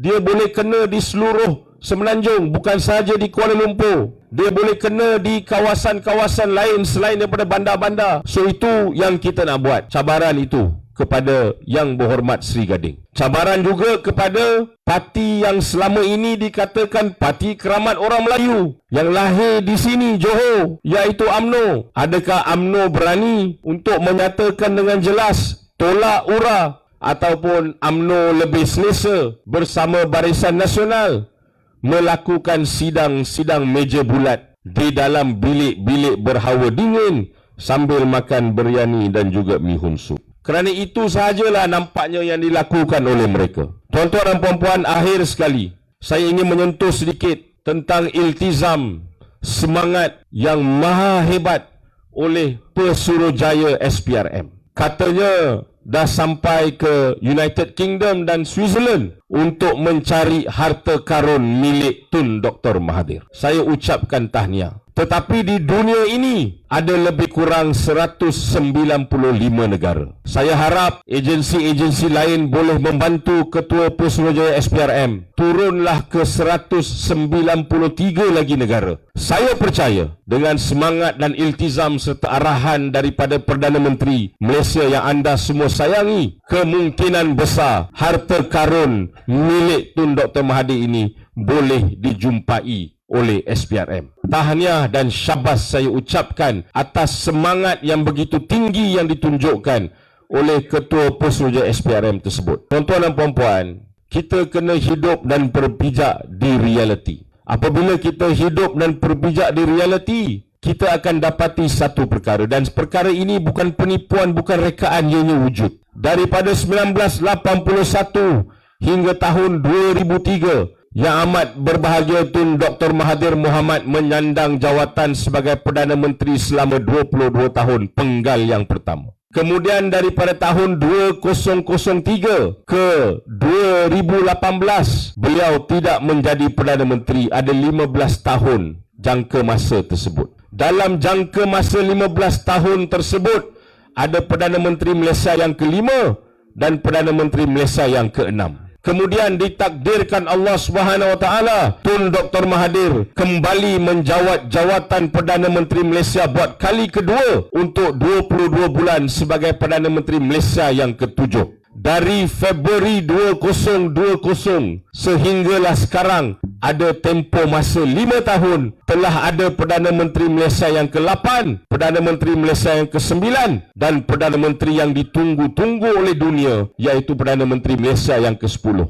Dia boleh kena di seluruh Semenanjung bukan sahaja di Kuala Lumpur. Dia boleh kena di kawasan-kawasan lain selain daripada bandar-bandar. So itu yang kita nak buat. Cabaran itu kepada yang berhormat Sri Gading. Cabaran juga kepada parti yang selama ini dikatakan parti keramat orang Melayu yang lahir di sini Johor iaitu AMNO. Adakah AMNO berani untuk menyatakan dengan jelas tolak URA ataupun AMNO lebih selesa bersama Barisan Nasional melakukan sidang-sidang meja bulat di dalam bilik-bilik berhawa dingin sambil makan biryani dan juga mihun sup. Kerana itu sahajalah nampaknya yang dilakukan oleh mereka. Tuan-tuan dan puan-puan, akhir sekali, saya ingin menyentuh sedikit tentang iltizam semangat yang maha hebat oleh Pesuruhjaya SPRM. Katanya dah sampai ke United Kingdom dan Switzerland untuk mencari harta karun milik Tun Dr. Mahathir. Saya ucapkan tahniah. Tetapi di dunia ini ada lebih kurang 195 negara. Saya harap agensi-agensi lain boleh membantu Ketua Pesuruhjaya SPRM turunlah ke 193 lagi negara. Saya percaya dengan semangat dan iltizam serta arahan daripada Perdana Menteri Malaysia yang anda semua sayangi, kemungkinan besar harta karun milik Tun Dr. Mahathir ini boleh dijumpai oleh SPRM. Tahniah dan syabas saya ucapkan atas semangat yang begitu tinggi yang ditunjukkan oleh Ketua Pesuruhjaya SPRM tersebut. Tuan-tuan dan puan-puan, kita kena hidup dan berpijak di realiti. Apabila kita hidup dan berpijak di realiti, kita akan dapati satu perkara dan perkara ini bukan penipuan, bukan rekaan ianya wujud. Daripada 1981 hingga tahun 2003, yang amat berbahagia Tun Dr. Mahathir Mohamad menyandang jawatan sebagai Perdana Menteri selama 22 tahun penggal yang pertama. Kemudian daripada tahun 2003 ke 2018 beliau tidak menjadi Perdana Menteri ada 15 tahun jangka masa tersebut. Dalam jangka masa 15 tahun tersebut ada Perdana Menteri Malaysia yang kelima dan Perdana Menteri Malaysia yang keenam. Kemudian ditakdirkan Allah Subhanahu Wa Taala Tun Dr Mahathir kembali menjawat jawatan Perdana Menteri Malaysia buat kali kedua untuk 22 bulan sebagai Perdana Menteri Malaysia yang ketujuh. Dari Februari 2020 sehinggalah sekarang ada tempoh masa lima tahun telah ada Perdana Menteri Malaysia yang ke-8, Perdana Menteri Malaysia yang ke-9 dan Perdana Menteri yang ditunggu-tunggu oleh dunia iaitu Perdana Menteri Malaysia yang ke-10.